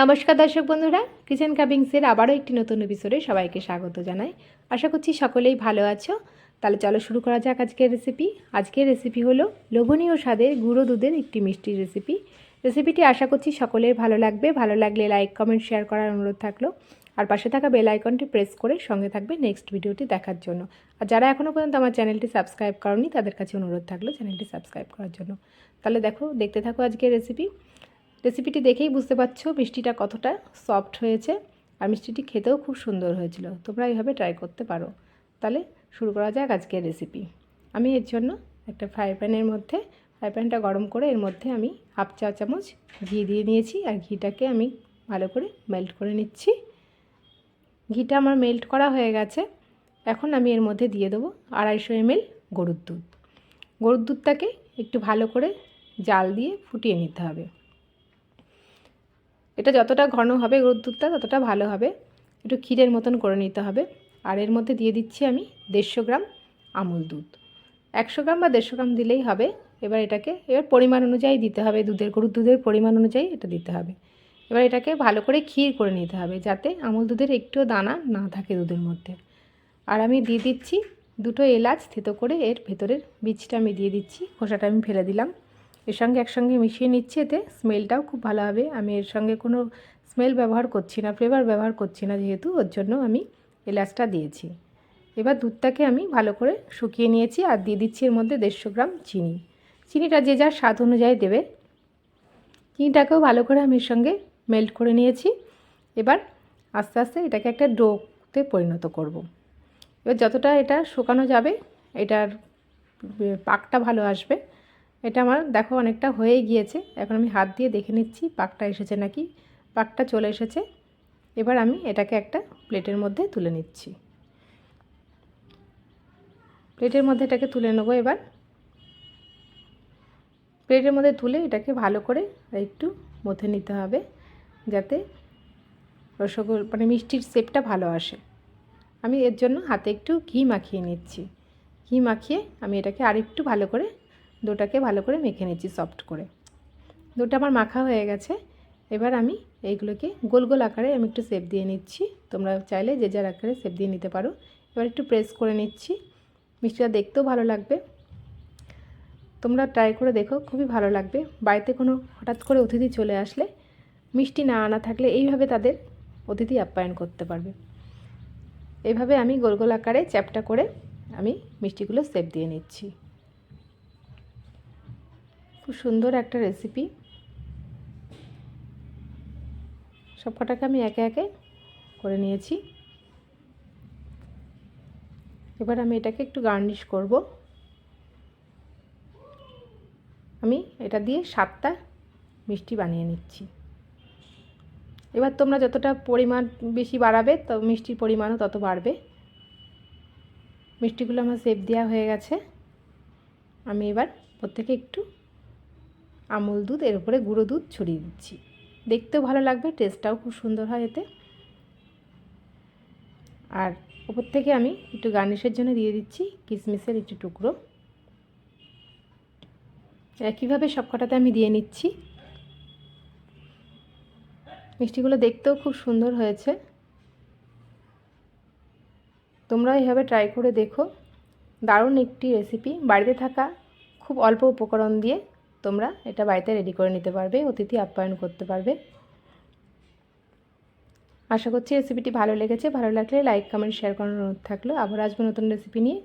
নমস্কার দর্শক বন্ধুরা কিচেন কাবিংসের আবারও একটি নতুন এপিসোডে সবাইকে স্বাগত জানাই। আশা করছি সকলেই ভালো আছো। তাহলে চলো শুরু করা যাক আজকের রেসিপি আজকের রেসিপি হলো লোভনীয় স্বাদের গুঁড়ো দুধের একটি মিষ্টির রেসিপি রেসিপিটি আশা করছি সকলের ভালো লাগবে। ভালো লাগলে লাইক কমেন্ট শেয়ার করার অনুরোধ থাকল। আর পাশে থাকা বেল আইকনটি প্রেস করে সঙ্গে থাকবে নেক্সট ভিডিওটি দেখার জন্য। আর যারা এখনও পর্যন্ত আমার চ্যানেলটি সাবস্ক্রাইব করনি, তাদের কাছে অনুরোধ থাকল চ্যানেলটি সাবস্ক্রাইব করার জন্য। তাহলে দেখো, দেখতে থাকো আজকের রেসিপি রেসিপিটি দেখেই বুঝতে পারছ মিষ্টিটা কতটা সফট হয়েছে আর মিষ্টিটি খেতেও খুব সুন্দর হয়েছিল। তোমরা এইভাবে ট্রাই করতে পারো। তাহলে শুরু করা যাক আজকের রেসিপি আমি এর জন্য একটা ফ্রাই প্যানের মধ্যে ফ্রাই প্যানটা গরম করে এর মধ্যে আমি হাফ চা চামচ ঘি দিয়ে নিয়েছি আর ঘিটাকে আমি ভালো করে মেল্ট করে নিচ্ছি। ঘিটা আমার মেল্ট করা হয়ে গেছে। এখন আমি এর মধ্যে দিয়ে দেবো আড়াইশো এমএল গরুর দুধ। গরুর দুধটাকে একটু ভালো করে জাল দিয়ে ফুটিয়ে নিতে হবে। এটা যতটা ঘন হবে গরুর দুধটা ততটা ভালো হবে। একটু ক্ষীরের মতন করে নিতে হবে। আর এর মধ্যে দিয়ে দিচ্ছি আমি দেড়শো গ্রাম আমুল দুধ। একশো গ্রাম বা দেড়শো গ্রাম দিলেই হবে। এবার এটাকে, এবার পরিমাণ অনুযায়ী দিতে হবে। দুধের, গরুর দুধের পরিমাণ অনুযায়ী এটা দিতে হবে। এবার এটাকে ভালো করে ক্ষীর করে নিতে হবে যাতে আমুল দুধের একটুও দানা না থাকে দুধের মধ্যে। আর আমি দিয়ে দিচ্ছি দুটো এলাচ থেতো করে এর ভেতরের বীজটা আমি দিয়ে দিচ্ছি। খোসাটা আমি ফেলে দিলাম। এর সঙ্গে একসঙ্গে মিশিয়ে নিচ্ছি এতে। স্মেলটাও খুব ভালো হবে। আমি এর সঙ্গে কোনো স্মেল ব্যবহার করছি না ফ্লেভার ব্যবহার করছি না যেহেতু, ওর জন্য আমি এলাচটা দিয়েছি। এবার দুধটাকে আমি ভালো করে শুকিয়ে নিয়েছি আর দিয়ে দিচ্ছি এর মধ্যে দেড়শো গ্রাম চিনি। চিনিটা যে যার স্বাদ অনুযায়ী দেবে। চিনিটাকেও ভালো করে আমি এর সঙ্গে মেল্ট করে নিয়েছি। এবার আস্তে আস্তে এটাকে একটা ডোতে পরিণত করব। এবার যতটা এটা শুকানো যাবে, এটার পাকটা ভালো আসবে। এটা আমার, দেখো অনেকটা হয়ে গিয়েছে। এখন আমি হাত দিয়ে দেখে নিচ্ছি পাকটা এসেছে নাকি। পাকটা চলে এসেছে। এবার আমি এটাকে একটা প্লেটের মধ্যে তুলে নিচ্ছি। প্লেটের মধ্যে এটাকে তুলে নেব এবার। প্লেটের মধ্যে তুলে এটাকে ভালো করে একটু মথে নিতে হবে, যাতে রসগোল মানে মিষ্টির শেপটা ভালো আসে। আমি এর জন্য হাতে একটু ঘি মাখিয়ে নিচ্ছি। ঘি মাখিয়ে আমি এটাকে আরেকটু ভালো করে দুটাকে ভালো করে মেখে নিচ্ছি সফট করে। দুটা আমার মাখা হয়ে গেছে। এবার আমি এইগুলোকে গোল গোল আকারে আমি একটু সেপ দিয়ে নিচ্ছি। তোমরা চাইলে যে যার আকারে সেপ দিয়ে নিতে পারো। এবার একটু প্রেস করে নিচ্ছি। মিষ্টিটা দেখতেও ভালো লাগবে। তোমরা ট্রাই করে দেখো, খুবই ভালো লাগবে। বাড়িতে কোনো হঠাৎ করে অতিথি চলে আসলে মিষ্টি না আনা থাকলে এইভাবে তাদের অতিথি আপ্যায়ন করতে পারবে। এইভাবে আমি গোল গোল আকারে চ্যাপটা করে আমি মিষ্টিগুলো সেপ দিয়ে নিচ্ছি। খুব সুন্দর একটা রেসিপি সব কটাকে আমি একে একে করে নিয়েছি। এবার আমি এটাকে একটু গার্নিশ করব। আমি এটা দিয়ে সাতটা মিষ্টি বানিয়ে নিচ্ছি। এবার তোমরা যতটা পরিমাণ বেশি বাড়াবে, তো মিষ্টির পরিমাণও তত বাড়বে। মিষ্টিগুলো আমার সেপ দেওয়া হয়ে গেছে। আমি এবার প্রত্যেকে একটু আমুল দুধ, এর উপরে গুঁড়ো দুধ ছড়িয়ে দিচ্ছি। দেখতেও ভালো লাগবে টেস্টটাও খুব সুন্দর হয় এতে। আর ওপর থেকে আমি একটু গার্নিশের জন্য দিয়ে দিচ্ছি কিশমিশের একটু টুকরো। একইভাবে সব কটাতে আমি দিয়ে নিচ্ছি। মিষ্টিগুলো দেখতেও খুব সুন্দর হয়েছে। তোমরা এইভাবে ট্রাই করে দেখো। দারুণ একটি রেসিপি বাড়িতে থাকা খুব অল্প উপকরণ দিয়ে তোমরা এটা বাড়িতে রেডি করে নিতে পারবে, অতিথি আপ্যায়ন করতে পারবে। আশা করছি রেসিপিটি ভালো লেগেছে, ভালো লাগলে লাইক কমেন্ট শেয়ার করার অনুরোধ থাকল। আবার আসব নতুন রেসিপি নিয়ে।